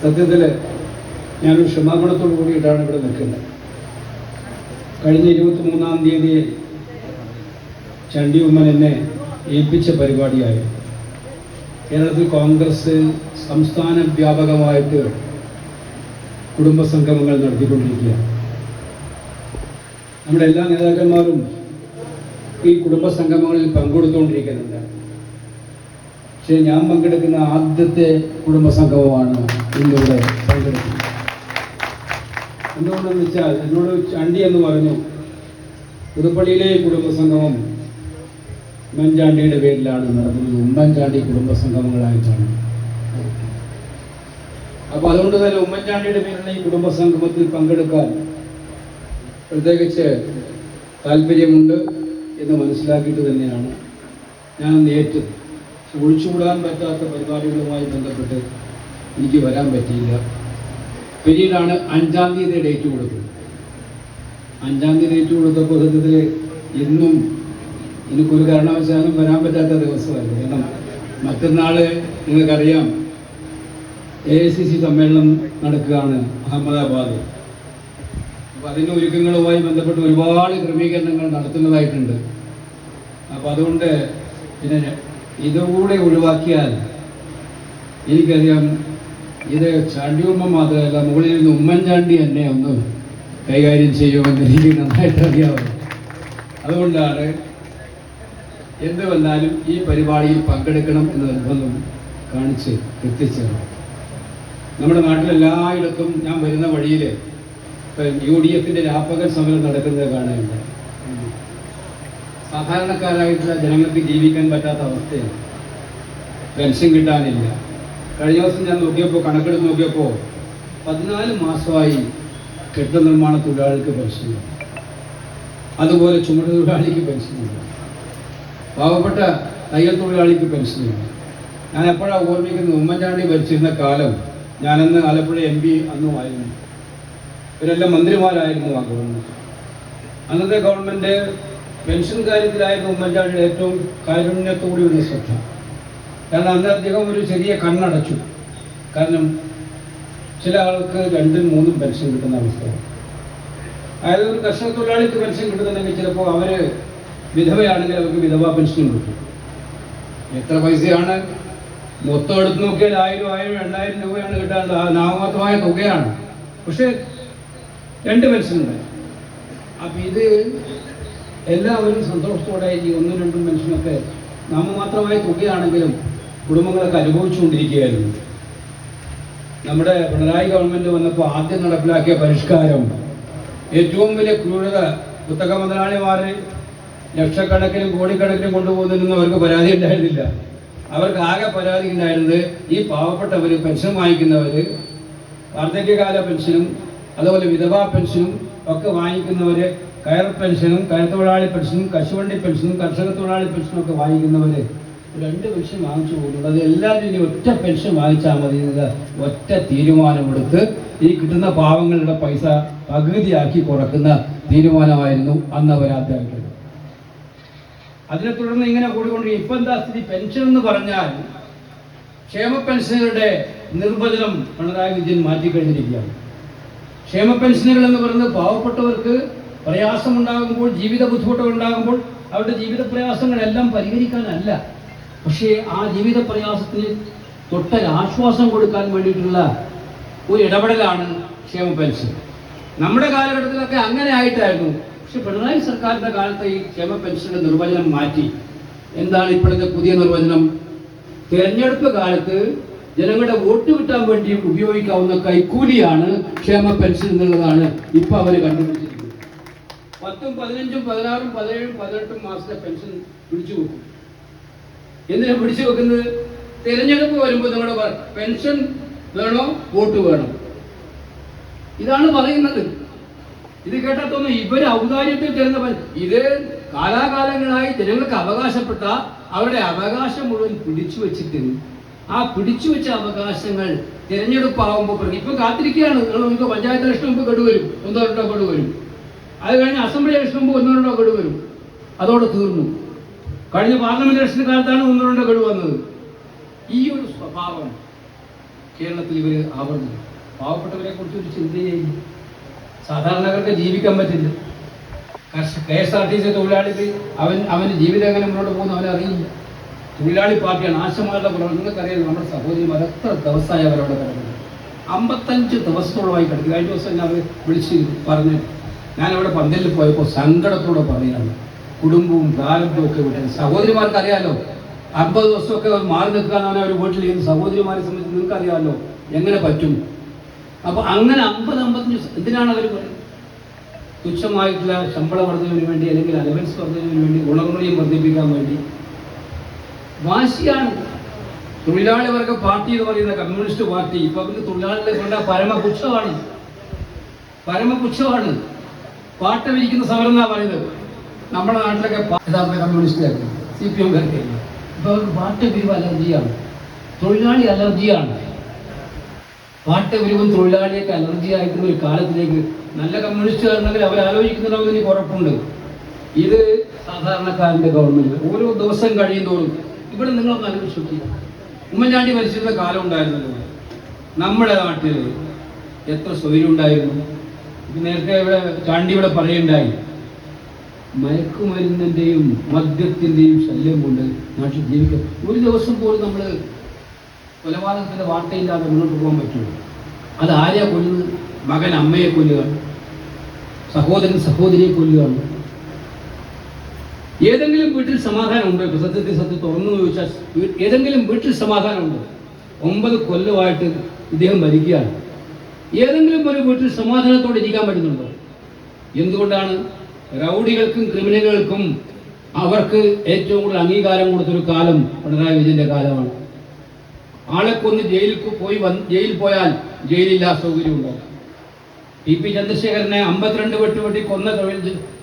സത്യത്തിൽ ഞാനൊരു ക്ഷമാപണത്തോട് കൂടിയിട്ടാണ് ഇവിടെ നിൽക്കുന്നത്. കഴിഞ്ഞ ഇരുപത്തി മൂന്നാം തീയതി ചണ്ടിയമ്മൻ എന്നെ ഏൽപ്പിച്ച പരിപാടിയായിരുന്നു കേരളത്തിൽ കോൺഗ്രസ് സംസ്ഥാന വ്യാപകമായിട്ട് കുടുംബ സംഗമങ്ങൾ നടത്തിക്കൊണ്ടിരിക്കുക നമ്മുടെ എല്ലാ നേതാക്കന്മാരും ഈ കുടുംബ സംഗമങ്ങളിൽ പങ്കെടുത്തുകൊണ്ടിരിക്കുന്നുണ്ട്. പക്ഷേ ഞാൻ പങ്കെടുക്കുന്ന ആദ്യത്തെ കുടുംബസംഗമമാണ് ഇന്നിവിടെ പങ്കെടുക്കുന്നത്. എന്തുകൊണ്ടെന്ന് വെച്ചാൽ എന്നോട് ചണ്ടി എന്ന് പറഞ്ഞു പുതുപ്പള്ളിയിലെ കുടുംബസംഗമം ഉമ്മൻചാണ്ടിയുടെ പേരിലാണ് നടന്നത്. ഉമ്മൻചാണ്ടി കുടുംബസംഗമങ്ങളായിട്ടാണ് അപ്പൊ അതുകൊണ്ട് തന്നെ ഉമ്മൻചാണ്ടിയുടെ പേരിലുള്ള ഈ കുടുംബസംഗമത്തിൽ പങ്കെടുക്കാൻ പ്രത്യേകിച്ച് താല്പര്യമുണ്ട് എന്ന് മനസ്സിലാക്കിയിട്ട് തന്നെയാണ് ഞാൻ പക്ഷെ ഒഴിച്ചുകൂടാൻ പറ്റാത്ത പരിപാടികളുമായി ബന്ധപ്പെട്ട് എനിക്ക് വരാൻ പറ്റിയില്ല. പിന്നീടാണ് അഞ്ചാം തീയതി ഡേറ്റ് കൊടുത്തത്. അഞ്ചാം തീയതി ഡേറ്റ് കൊടുത്തപ്പോൾ സത്യത്തിൽ ഇന്നും എനിക്കൊരു കാരണവശാലും വരാൻ പറ്റാത്ത ദിവസമായിരുന്നു. കാരണം മറ്റന്നാൾ നിങ്ങൾക്കറിയാം എ ഐ സി സി സമ്മേളനം നടക്കുകയാണ് അഹമ്മദാബാദ് അപ്പോൾ അതിന്റെ ഒരുക്കങ്ങളുമായി ബന്ധപ്പെട്ട് ഒരുപാട് ക്രമീകരണങ്ങൾ നടത്തുന്നതായിട്ടുണ്ട്. അപ്പോൾ അതുകൊണ്ട് പിന്നെ ഇതുകൂടെ ഒഴിവാക്കിയാൽ എനിക്കറിയാം ഇത് ചാണ്ടിയമ്മ മാത്രമല്ല മുകളിൽ നിന്ന് ഉമ്മൻചാണ്ടി എന്നെ ഒന്ന് കൈകാര്യം ചെയ്യുമെന്ന് എനിക്ക് നന്നായിട്ട് അറിയാവുന്നു. അതുകൊണ്ടാണ് എന്ത് വന്നാലും ഈ പരിപാടിയിൽ പങ്കെടുക്കണം എന്ന് നിർബന്ധം കാണിച്ച് എത്തിച്ചേർന്നു നമ്മുടെ നാട്ടിലെല്ലായിടത്തും ഞാൻ വരുന്ന വഴിയിൽ ഇപ്പം യു ഡി എഫിന്റെ രാപ്പകൽ സമരം നടക്കുന്നത് കാണാനുണ്ട് സാധാരണക്കാരായിട്ടുള്ള ജനങ്ങൾക്ക് ജീവിക്കാൻ പറ്റാത്ത അവസ്ഥയാണ്. പെൻഷൻ കിട്ടാനില്ല. കഴിഞ്ഞ ദിവസം ഞാൻ നോക്കിയപ്പോൾ കണക്കെടുത്ത് നോക്കിയപ്പോൾ പതിനാല് മാസമായി കെട്ടിട നിർമ്മാണ തൊഴിലാളിക്ക് പെൻഷനില്ല അതുപോലെ ചുമട് തൊഴിലാളിക്ക് പെൻഷനില്ല പാവപ്പെട്ട തയ്യൽ തൊഴിലാളിക്ക് പെൻഷനില്ല ഞാൻ എപ്പോഴാണ് ഓർമ്മിക്കുന്നത് ഉമ്മൻചാണ്ടി ഭരിച്ചിരുന്ന കാലം ഞാനന്ന് ആലപ്പുഴ എം പി അന്നുമായിരുന്നു ഇവരെല്ലാം മന്ത്രിമാരായിരുന്നു ആ ഗവൺമെന്റ് അന്നത്തെ ഗവൺമെന്റ് പെൻഷൻ കാര്യത്തിലായിരുന്നു ഉമ്മൻചാണ്ടിയുടെ ഏറ്റവും കാരുണ്യത്തോടെയുള്ള ശ്രദ്ധ. കാരണം അന്ന് അദ്ദേഹം ഒരു ചെറിയ കണ്ണടച്ചു. കാരണം ചില ആൾക്ക് രണ്ടും മൂന്നും പെൻഷൻ കിട്ടുന്ന അവസ്ഥ അതായത് ഒരു കർഷക തൊഴിലാളിക്ക് പെൻഷൻ കിട്ടുന്നുണ്ടെങ്കിൽ ചിലപ്പോൾ അവർ വിധവയാണെങ്കിൽ അവർക്ക് വിധവാ പെൻഷൻ കിട്ടും എത്ര പൈസയാണ്? മൊത്തം എടുത്ത് നോക്കിയാൽ ആയിരം ആയിരം രണ്ടായിരം രൂപയാണ് കിട്ടാനുള്ളത് ആ നാമമാത്രമായ തുകയാണ്. പക്ഷേ രണ്ട് പെൻഷനുണ്ട്. അപ്പം ഇത് എല്ലാവരും സന്തോഷത്തോടെ ഈ ഒന്നും രണ്ടും പെൻഷനൊക്കെ നാമമാത്രമായ തുകയാണെങ്കിലും കുടുംബങ്ങളൊക്കെ അനുഭവിച്ചുകൊണ്ടിരിക്കുകയായിരുന്നു. നമ്മുടെ പിണറായി ഗവൺമെന്റ് വന്നപ്പോൾ ആദ്യം നടപ്പിലാക്കിയ പരിഷ്കാരം ഏറ്റവും വലിയ ക്രൂരത പുത്തക മുതലാളിമാര് ലക്ഷക്കണക്കിനും കോടിക്കണക്കിനും കൊണ്ടുപോകുന്നതിനൊന്നും അവർക്ക് പരാതി ഉണ്ടായിരുന്നില്ല. അവർക്ക് ആകെ പരാതി ഉണ്ടായിരുന്നത് ഈ പാവപ്പെട്ടവർ പെൻഷൻ വാങ്ങിക്കുന്നവര് വാർദ്ധക്യകാല പെൻഷനും അതുപോലെ വിധവാ പെൻഷനും ഒക്കെ വാങ്ങിക്കുന്നവര് കയർ പെൻഷനും കയർ തൊഴിലാളി പെൻഷനും കശുവണ്ടി പെൻഷനും കർഷക തൊഴിലാളി പെൻഷനും ഒക്കെ വാങ്ങിക്കുന്നവര് രണ്ട് പെൻഷൻ വാങ്ങിച്ചു പോകുന്നുണ്ട്. അത് എല്ലാവരും ഇനി ഒറ്റ പെൻഷൻ വാങ്ങിച്ചാൽ മതി ഒറ്റ തീരുമാനമെടുത്ത് ഈ കിട്ടുന്ന പാവങ്ങളുടെ പൈസ പകുതിയാക്കി കുറക്കുന്ന തീരുമാനമായിരുന്നു അന്ന് അവർ അതിനെ തുടർന്ന് ഇങ്ങനെ കൂടിക്കൊണ്ട് ഇപ്പൊ എന്താ സ്ഥിതി? പെൻഷൻ എന്ന് പറഞ്ഞാൽ ക്ഷേമ പെൻഷനുകളുടെ നിർവചനം പിണറായി വിജയൻ മാറ്റിക്കഴിഞ്ഞിരിക്കുകയാണ്. ക്ഷേമ പെൻഷനുകൾ എന്ന് പറയുന്നത് പാവപ്പെട്ടവർക്ക് പ്രയാസമുണ്ടാകുമ്പോൾ ജീവിത ബുദ്ധിമുട്ടുകൾ ഉണ്ടാകുമ്പോൾ അവരുടെ ജീവിത പ്രയാസങ്ങളെല്ലാം പരിഹരിക്കാനല്ല. പക്ഷേ ആ ജീവിത പ്രയാസത്തിന് തൊട്ടൊരാശ്വാസം കൊടുക്കാൻ വേണ്ടിയിട്ടുള്ള ഒരു ഇടപെടലാണ് ക്ഷേമ പെൻഷൻ. നമ്മുടെ കാലഘട്ടത്തിലൊക്കെ അങ്ങനെ ആയിട്ടായിരുന്നു. പക്ഷെ പിണറായി സർക്കാരിന്റെ കാലത്ത് ഈ ക്ഷേമ പെൻഷന്റെ നിർവചനം മാറ്റി. എന്താണ് ഇപ്പോഴത്തെ പുതിയ നിർവചനം? തിരഞ്ഞെടുപ്പ് കാലത്ത് ജനങ്ങളുടെ വോട്ട് കിട്ടാൻ വേണ്ടി ഉപയോഗിക്കാവുന്ന കൈക്കൂലിയാണ് ക്ഷേമ പെൻഷൻ എന്നുള്ളതാണ് ഇപ്പൊ അവർ കണ്ടുപിടിച്ചിരിക്കുന്നത്. പത്തും പതിനഞ്ചും പതിനാറും പതിനേഴും പതിനെട്ടും മാസത്തെ പെൻഷൻ പിടിച്ചു വെക്കും. എന്തിനാ പിടിച്ചു വെക്കുന്നത്? തിരഞ്ഞെടുപ്പ് വരുമ്പോൾ നിങ്ങളുടെ പെൻഷൻ വേണോ? വോട്ട് വേണോ. ഇതാണ് പറയുന്നത്. ഇത് കേട്ടാൽ തോന്നുന്നു ഇവർ ഔദാര്യത്തിൽ തരുന്ന ഇത് കാലാകാലങ്ങളായി ജനങ്ങൾക്ക് അവകാശപ്പെട്ട അവരുടെ അവകാശം മുഴുവൻ പിടിച്ചു വെച്ചിട്ട് ആ പിടിച്ചു വെച്ച അവകാശങ്ങൾ തിരഞ്ഞെടുപ്പാകുമ്പോൾ പ്രതി- ഇപ്പൊ കാത്തിരിക്കുകയാണ്. നിങ്ങൾ നമുക്ക് പഞ്ചായത്ത് ഇലക്ഷൻ മുമ്പ് ഗഡു വരും. ഒന്നോ രണ്ടോ അത് കഴിഞ്ഞ് അസംബ്ലി ഇലക്ഷൻ മുമ്പ് ഒന്നോ രണ്ടോ ഗഡു വരും. അതോടെ തീർന്നു. കഴിഞ്ഞ പാർലമെന്റ് ഇലക്ഷൻ കാലത്താണ് ഒന്നോ രണ്ടോ ഗഡു വന്നത്. ഈ ഒരു സ്വഭാവം കേരളത്തിൽ ഇവർ ആവർന്നു പാവപ്പെട്ടവരെ കുറിച്ച് ഒരു ചിന്തയായി സാധാരണക്കാർക്ക് ജീവിക്കാൻ പറ്റില്ല. K S R T C തൊഴിലാളിക്ക് അവൻ അവന്റെ ജീവിതം എങ്ങനെ മുന്നോട്ട് പോകുന്നു അവനറിയില്ല തൊഴിലാളി പാർട്ടിയാണ്. ആശമാരുടെ പുറം നിങ്ങൾക്കറിയാം നമ്മുടെ സഹോദരിമാർ എത്ര ദിവസമായി അവരവിടെ കിടക്കുന്നത് അമ്പത്തഞ്ച് ദിവസത്തോളമായി കിടക്കും കഴിഞ്ഞ ദിവസം ഞാൻ അവർ വിളിച്ച് പറഞ്ഞു ഞാൻ അവിടെ പന്തലിൽ പോയപ്പോൾ സങ്കടത്തോടെ പറയുകയാണ് കുടുംബവും പ്രാരബ്ധവും ഒക്കെ വിട്ടത്. സഹോദരിമാർക്ക് അറിയാലോ അമ്പത് ദിവസമൊക്കെ മാറി നിൽക്കാനാണ് അവർ വീട്ടിലിരുന്ന് സഹോദരിമാരെ സംബന്ധിച്ച് നിങ്ങൾക്ക് അറിയാമല്ലോ എങ്ങനെ പറ്റും? അപ്പൊ അങ്ങനെ അമ്പത് അമ്പത്തഞ്ച് എന്തിനാണ് അവർ പറയുന്നത് തുച്ഛമായിട്ടുള്ള ശമ്പള വർധനവിന് വേണ്ടി അല്ലെങ്കിൽ അലവൻസ് വർധനവിന് വേണ്ടി ഗുണങ്ങളെയും വർദ്ധിപ്പിക്കാൻ വേണ്ടി? വാശിയാണ്. തൊഴിലാളി വർഗ പാർട്ടി എന്ന് പറയുന്ന കമ്മ്യൂണിസ്റ്റ് പാർട്ടി ഇപ്പൊ അവർക്ക് തൊഴിലാളികളെ കൊണ്ട പരമപുച്ഛമാണ്. പരമപുച്ഛമാണ്. പാട്ട വിരിക്കുന്ന സമരം എന്നാ പറയുന്നത്? നമ്മുടെ നാട്ടിലൊക്കെ യഥാർത്ഥ കമ്മ്യൂണിസ്റ്റുകാർക്ക് സി പി എംകാർക്ക് ഇപ്പൊ അവർക്ക് പാട്ട പിരിവ് അലർജിയാണ്. തൊഴിലാളി അലർജിയാണ്. പാട്ട പിരിവും തൊഴിലാളിയൊക്കെ അലർജി ആയിട്ടുള്ള ഒരു കാലത്തിലേക്ക് നല്ല കമ്മ്യൂണിസ്റ്റുകാരുണ്ടെങ്കിൽ അവർ ആലോചിക്കുന്നുണ്ടാവും എനിക്ക് ഉറപ്പുണ്ട്. ഇത് സാധാരണക്കാരന്റെ ഗവൺമെന്റ് ഓരോ ദിവസം കഴിയുന്തോറും ഇവിടെ നിങ്ങളൊന്ന് ആലോചിച്ച് ഉമ്മൻചാണ്ടി മരിച്ചിരുന്ന കാലം ഉണ്ടായിരുന്നല്ലോ. നമ്മുടെ നാട്ടിൽ എത്ര സ്വൈര്യം ഉണ്ടായിരുന്നു? നേരത്തെ ഇവിടെ ചാണ്ടി ഇവിടെ പറയുണ്ടായി. മയക്കുമരുന്നിന്റെയും മദ്യത്തിന്റെയും ശല്യം കൊണ്ട് നാട്ടിൽ ജീവിക്കും ഒരു ദിവസം പോലും നമ്മൾ കൊലപാതകത്തിന്റെ വാർത്തയില്ലാതെ മുന്നോട്ട് പോകാൻ പറ്റുള്ളൂ അത് ആരെയാ കൊല്ലുന്നത്? മകൻ അമ്മയെ കൊല്ലുകയാണ്. സഹോദരൻ സഹോദരിയെ കൊല്ലുകയാണ്. ഏതെങ്കിലും വീട്ടിൽ സമാധാനം ഉണ്ടോ? ഇപ്പൊ സത്യത്തിൽ സത്യം തുറന്നു ചോദിച്ചാൽ ഏതെങ്കിലും വീട്ടിൽ സമാധാനം ഉണ്ടോ? ഒമ്പത് കൊല്ലമായിട്ട് ഇദ്ദേഹം ഭരിക്കുകയാണ് ഏതെങ്കിലും ഒരു വീട്ടിൽ സമാധാനത്തോടെ ഇരിക്കാൻ പറ്റുന്നുണ്ടോ? എന്തുകൊണ്ടാണ് റൗഡികൾക്കും ക്രിമിനലുകൾക്കും അവർക്ക് ഏറ്റവും കൂടുതൽ അംഗീകാരം കൊടുത്തൊരു കാലം പിണറായി വിജയന്റെ കാലമാണ്. ആളെ കൊന്ന് ജയിലിൽ പോയി ജയിലിൽ പോയാൽ ജയിലില്ലാ സൗകര്യം ഉണ്ടാവും ടി പി ചന്ദ്രശേഖരനെ അമ്പത്തിരണ്ട് വെട്ട് വെട്ടി കൊന്ന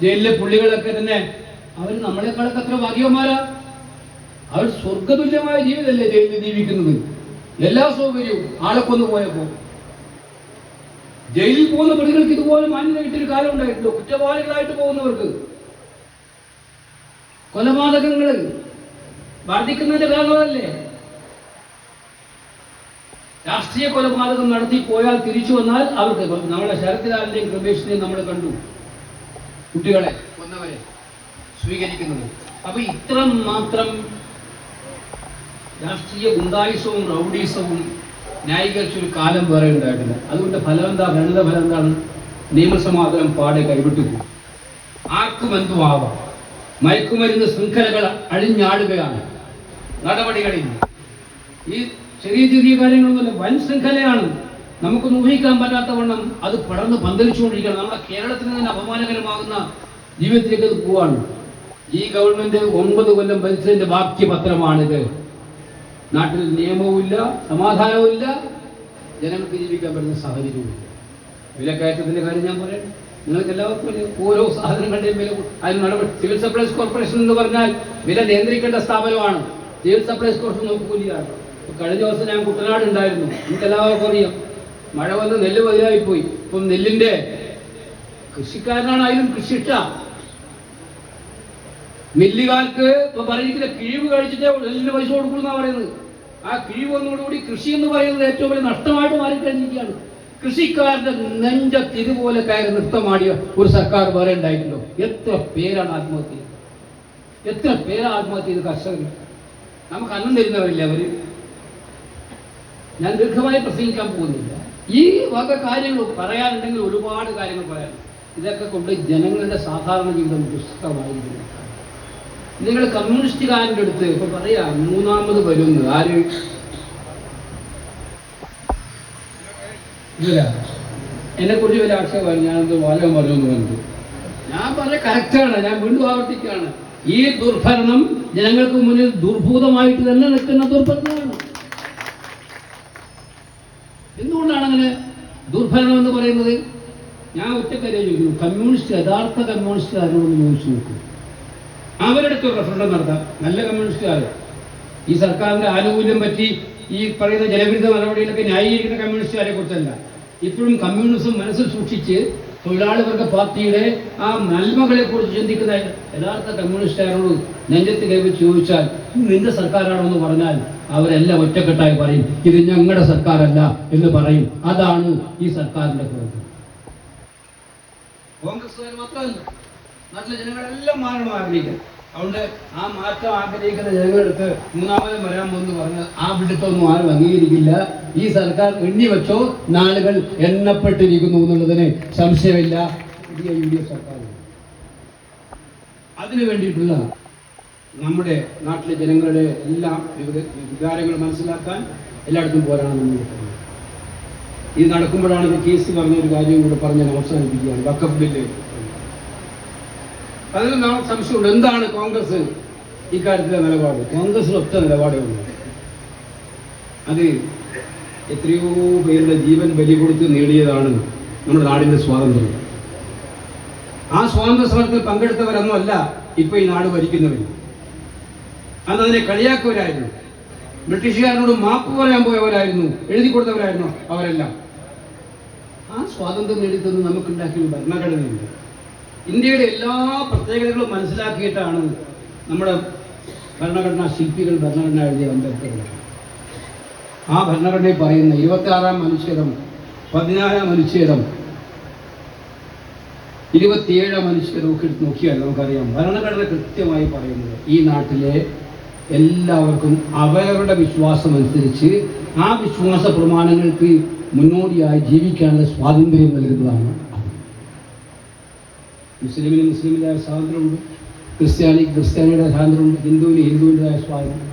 ജയിലിലെ പുള്ളികളൊക്കെ തന്നെ അവർ നമ്മളെക്കാളൊക്കെ അത്ര ഭാഗ്യവന്മാരാ? അവർ സ്വർഗതുല്യമായ ജീവിതമല്ലേ ജയിലിൽ ജീവിക്കുന്നത്. എല്ലാ സൗകര്യവും ആളെ കൊന്നു പോയപ്പോ. ജയിലിൽ പോകുന്ന പ്രതികൾക്ക് ഇതുപോലെ മാന്യത കിട്ടിയൊരു കാലം ഉണ്ടായിട്ടുണ്ടോ? കുറ്റവാളികളായിട്ട് പോകുന്നവർക്ക്. കൊലപാതകങ്ങൾ വർദ്ധിക്കുന്നതിന്റെ കാരണമല്ലേ രാഷ്ട്രീയ കൊലപാതകം നടത്തി പോയാൽ തിരിച്ചു വന്നാൽ അവർക്ക് നമ്മുടെ നമ്മളെ ശരത്ലാലിന്റെയും കൃപേഷിനെയും നമ്മൾ കണ്ടു. കുട്ടികളെ കൊന്നവരെ സ്വീകരിക്കുന്നത്. അപ്പൊ ഇത്ര മാത്രം രാഷ്ട്രീയ ഗുണ്ടായുസവും റൗഡീസവും ന്യായീകരിച്ചൊരു കാലം വേറെ ഉണ്ടായിട്ടില്ല. അതുകൊണ്ട് ഫലം എന്താ? ഗണിത ഫലം എന്താണ്? നിയമസമാധാനം പാടെ കൈവിട്ടു ആർക്കും എന്തുമാവാം മയക്കുമരുന്ന് ശൃംഖലകൾ അഴിഞ്ഞാടുകയാണ്. നടപടികളിൽ. ഈ ചെറിയ ചെറിയ കാര്യങ്ങളൊന്നുമല്ല വൻ ശൃംഖലയാണ്. നമുക്കൊന്നും ഊഹിക്കാൻ പറ്റാത്ത വണ്ണം അത് പടർന്ന് പന്തലിച്ചുകൊണ്ടിരിക്കുകയാണ്. നമ്മുടെ കേരളത്തിന് തന്നെ അപമാനകരമാകുന്ന ജീവിതത്തിലേക്ക് അത് പോവാണ്. ഈ ഗവൺമെന്റ് ഒമ്പത് കൊല്ലം ഭരിച്ചതിന്റെ ബാക്കി പത്രമാണിത്. നാട്ടിൽ നിയമവുമില്ല സമാധാനവുമില്ല. ജനങ്ങൾക്ക് ജീവിക്കാൻ പറ്റുന്ന സാഹചര്യവുമില്ല. വിലക്കയറ്റത്തിന്റെ കാര്യം ഞാൻ പറയാം നിങ്ങൾക്ക് എല്ലാവർക്കും ഓരോ സാധനങ്ങളുടെയും വില അതിന് നടപടി. സിവിൽ സപ്ലൈസ് കോർപ്പറേഷൻ എന്ന് പറഞ്ഞാൽ വില നിയന്ത്രിക്കേണ്ട സ്ഥാപനമാണ്. സിവിൽ സപ്ലൈസ് കോർപ്പറേഷൻ നോക്കൂലിയാണ് കഴിഞ്ഞ ദിവസം ഞാൻ കുട്ടനാട് ഉണ്ടായിരുന്നു. നിങ്ങൾക്ക് എല്ലാവർക്കും അറിയാം. മഴ വന്ന് നെല്ല് പോയി ഇപ്പം നെല്ലിന്റെ കൃഷിക്കാരനാണ് അതിലും കൃഷി ഇട്ട മില്ലുകാർക്ക് ഇപ്പൊ പറഞ്ഞിരിക്കുന്ന കിഴിവ് കഴിച്ചിട്ടേ നെല്ലിന് പൈസ കൊടുക്കുള്ളൂ പറയുന്നത്. ആ കിഴിവന്നോടുകൂടി കൃഷി എന്ന് പറയുന്നത് ഏറ്റവും വലിയ നഷ്ടമായിട്ട് മാറിക്കഴിഞ്ഞിരിക്കുകയാണ്. കൃഷിക്കാരുടെ നെഞ്ചത്ത് ഇതുപോലെ കയറി നൃത്തമാടിയ ഒരു സർക്കാർ വേറെ ഉണ്ടായിട്ടുണ്ടോ? എത്ര പേരാണ് ആത്മഹത്യ എത്ര പേരാ ആത്മഹത്യ ചെയ്ത് കർഷകർ നമുക്ക് അന്നം തരുന്നവരില്ല അവർ? ഞാൻ ദീർഘമായി പ്രസംഗിക്കാൻ പോകുന്നില്ല. ഈ വക കാര്യങ്ങൾ പറയാനുണ്ടെങ്കിൽ ഒരുപാട് കാര്യങ്ങൾ പറയാൻ ഇതൊക്കെ കൊണ്ട് ജനങ്ങളുടെ സാധാരണ ജീവിതം ദുഷ്കരമായിരിക്കുന്നു. നിങ്ങൾ കമ്മ്യൂണിസ്റ്റുകാരന്റെ അടുത്ത് ഇപ്പൊ പറയാ മൂന്നാമത് വരുന്നു. ആര്? എന്നെ കുറിച്ച് വലിയ ആക്ഷേപമാണ് ഞാനത് വാചകം പറഞ്ഞു എന്ന് പറഞ്ഞു ഞാൻ പറഞ്ഞ കറക്റ്റാണ്. ഞാൻ വീണ്ടും ആവർത്തിക്കുകയാണ്. ഈ ദുർഭരണം ജനങ്ങൾക്ക് മുന്നിൽ ദുർഭൂതമായിട്ട് തന്നെ നിൽക്കുന്ന ദുർഭരണമാണ്. എന്തുകൊണ്ടാണ് അങ്ങനെ ദുർഭരണം എന്ന് പറയുന്നത്? ഞാൻ ഒറ്റക്കാര്യം ചോദിക്കുന്നു. കമ്മ്യൂണിസ്റ്റ് യഥാർത്ഥ കമ്മ്യൂണിസ്റ്റ് കമ്മ്യൂണിസ്റ്റുകാരോട് ചോദിച്ചു നോക്കൂ. അവരുടെ അടുത്ത് ഒരു റെഫറൻഡം നടത്താം. നല്ല കമ്മ്യൂണിസ്റ്റുകാർ ഈ സർക്കാരിന്റെ ആനുകൂല്യം പറ്റി ഈ പറയുന്ന ജനവിരുദ്ധ നടപടികളൊക്കെ ന്യായീകരിക്കുന്ന കമ്മ്യൂണിസ്റ്റുകാരെ കുറിച്ചല്ല. ഇപ്പോഴും കമ്മ്യൂണിസം മനസ്സിൽ സൂക്ഷിച്ച് തൊഴിലാളി വർഗ പാർട്ടിയുടെ ആ നന്മകളെ കുറിച്ച് ചിന്തിക്കുന്ന യഥാർത്ഥ കമ്മ്യൂണിസ്റ്റുകാരോട് നെഞ്ചത്ത് കയറി ചോദിച്ചാൽ നിന്റെ സർക്കാരാണോ എന്ന് പറഞ്ഞാൽ അവരെല്ലാം ഒറ്റക്കെട്ടായി പറയും. ഇത് ഞങ്ങളുടെ സർക്കാരല്ല എന്ന് പറയും. അതാണ് ഈ സർക്കാരിന്റെ കുറവ് കോൺഗ്രസ്സുകാർ മാത്രമല്ല. നാട്ടിലെ ജനങ്ങളെല്ലാം മാറണം ആഗ്രഹിക്കും അതുകൊണ്ട് ആ മാറ്റം ആഗ്രഹിക്കുന്ന ജനങ്ങളെടുത്ത് മൂന്നാമത് വരാൻ പോകുന്നു പറഞ്ഞ് ആ പിടുത്തൊന്നും ആരും അംഗീകരിക്കില്ല. ഈ സർക്കാർ എണ്ണി വെച്ചോ നാളുകൾ എണ്ണപ്പെട്ടിരിക്കുന്നു എന്നുള്ളതിന് സംശയമില്ല. പുതിയ യു ഡി എഫ് സർക്കാർ അതിനു വേണ്ടിയിട്ടുള്ള നമ്മുടെ നാട്ടിലെ ജനങ്ങളുടെ എല്ലാ വികാരങ്ങൾ മനസ്സിലാക്കാൻ എല്ലായിടത്തും പോരാണ് നമ്മൾ ഇത് നടക്കുമ്പോഴാണ് ഇത് കേസ് പറഞ്ഞ ഒരു കാര്യം കൂടെ പറഞ്ഞ് അവസാനിപ്പിക്കുകയാണ്. വക്കഫ് ബില്ല്. അതിൽ നാം സംശയമുണ്ട്. എന്താണ് കോൺഗ്രസ് ഇക്കാര്യത്തിലെ നിലപാട്? കോൺഗ്രസിന് ഒറ്റ നിലപാടേ ഉള്ളൂ. അത് എത്രയോ പേരുടെ ജീവൻ ബലി കൊടുത്ത് നേടിയതാണ് നമ്മുടെ നാടിന്റെ സ്വാതന്ത്ര്യം. ആ സ്വാതന്ത്ര്യ സമരത്തിൽ പങ്കെടുത്തവരൊന്നും അല്ല ഇപ്പൊ ഈ നാട് ഭരിക്കുന്നവർ. അന്ന് അതിനെ കളിയാക്കുവരായിരുന്നു ബ്രിട്ടീഷുകാരനോട് മാപ്പ് പറയാൻ പോയവരായിരുന്നു. എഴുതി കൊടുത്തവരായിരുന്നു അവരെല്ലാം. ആ സ്വാതന്ത്ര്യം നേടിത്തന്ന് നമുക്കുണ്ടാക്കിയ ഭരണഘടനയുണ്ട്. ഇന്ത്യയുടെ എല്ലാ പ്രത്യേകതകളും മനസ്സിലാക്കിയിട്ടാണ് നമ്മുടെ ഭരണഘടനാ ശില്പികൾ ഭരണഘടന എഴുതിയ അംബേദ്കർ ആ ഭരണഘടനയിൽ പറയുന്ന ഇരുപത്തി ആറാം അനുച്ഛേദം പതിനാലാം അനുച്ഛേദം ഇരുപത്തിയേഴാം അനുച്ഛേദം ഒക്കെ എടുത്ത് നോക്കിയാൽ നമുക്കറിയാം. ഭരണഘടന കൃത്യമായി പറയുന്നത് ഈ നാട്ടിലെ എല്ലാവർക്കും അവരവരുടെ വിശ്വാസം അനുസരിച്ച് ആ വിശ്വാസ പ്രമാണങ്ങൾക്ക് മുന്നോടിയായി ജീവിക്കാനുള്ള സ്വാതന്ത്ര്യം നൽകുന്നതാണ്. മുസ്ലിമിന് മുസ്ലിമിന്റെതായ സ്വാതന്ത്ര്യമുണ്ട്. ക്രിസ്ത്യാനി ക്രിസ്ത്യാനിയുടെ സ്വാതന്ത്ര്യമുണ്ട്. ഹിന്ദുവിന് ഹിന്ദുവിന്റെതായ സ്വാതന്ത്ര്യം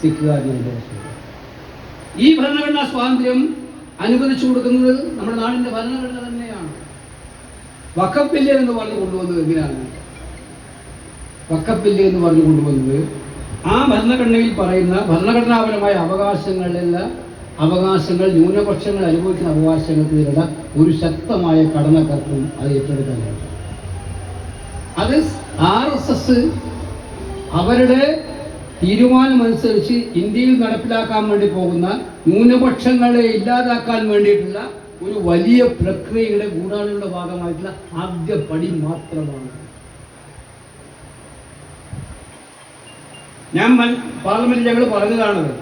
സിഖുകാരന്റെ ഈ ഭരണഘടനാ സ്വാതന്ത്ര്യം അനുവദിച്ചു കൊടുക്കുന്നത് നമ്മുടെ നാടിന്റെ ഭരണഘടന തന്നെയാണ്. വക്കപ്പില്ല ബില്ല് എന്ന് പറഞ്ഞു കൊണ്ടുവന്നത് എങ്ങനെയാണ് വക്കപ്പില്ല ബില്ല് എന്ന് പറഞ്ഞു കൊണ്ടുവന്നത് ആ ഭരണഘടനയിൽ പറയുന്ന ഭരണഘടനാപരമായ അവകാശങ്ങളിലുള്ള അവകാശങ്ങൾ ന്യൂനപക്ഷങ്ങൾ അനുഭവിക്കുന്ന അവകാശങ്ങൾക്കെതിരെ ഒരു ശക്തമായ കടന്നക്കർക്കും അത് ഏറ്റെടുക്കാനായിട്ട് അത് ആർ എസ് എസ് അവരുടെ തീരുമാനമനുസരിച്ച് ഇന്ത്യയിൽ നടപ്പിലാക്കാൻ വേണ്ടി പോകുന്ന ന്യൂനപക്ഷങ്ങളെ ഇല്ലാതാക്കാൻ വേണ്ടിയിട്ടുള്ള ഒരു വലിയ പ്രക്രിയയുടെ ഗൂഢാളികളുടെ ഭാഗമായിട്ടുള്ള ആദ്യ പടി മാത്രമാണ്. ഞാൻ പാർലമെന്റിൽ ഞങ്ങൾ പറഞ്ഞതാണത്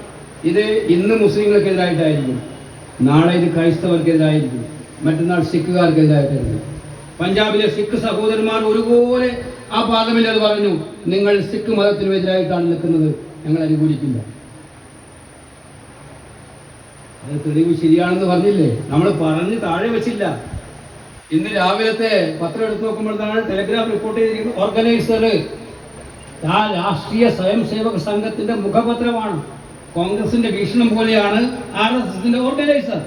ഇത് ഇന്ന് മുസ്ലിങ്ങൾക്കെതിരായിട്ടായിരിക്കും നാളെ ഇത് ക്രൈസ്തവർക്കെതിരായിരിക്കും മറ്റന്നാൾ സിഖുകാർക്കെതിരായിട്ടായിരിക്കും. പഞ്ചാബിലെ സിഖ് സഹോദരന്മാർ ഒരുപോലെ ആ പാർലമെന്റ് അത് പറഞ്ഞു. നിങ്ങൾ സിഖ് മതത്തിനുമെതിരായിട്ടാണ് നിൽക്കുന്നത്. ഞങ്ങൾ അനുകൂലിക്കില്ല. അത് തെളിവ് ശരിയാണെന്ന് പറഞ്ഞില്ലേ? നമ്മൾ പറഞ്ഞ് താഴെ വെച്ചില്ല. ഇന്ന് രാവിലത്തെ പത്രം എടുത്തു നോക്കുമ്പോഴാണ് ടെലഗ്രാഫ് റിപ്പോർട്ട് ചെയ്തിരിക്കുന്നത്. ഓർഗനൈസർ ആ രാഷ്ട്രീയ സ്വയം സേവക സംഘത്തിന്റെ മുഖപത്രമാണ്. കോൺഗ്രസിന്റെ ഭീഷണം പോലെയാണ് ആർ എസ് എസിന്റെ ഓർഗനൈസർ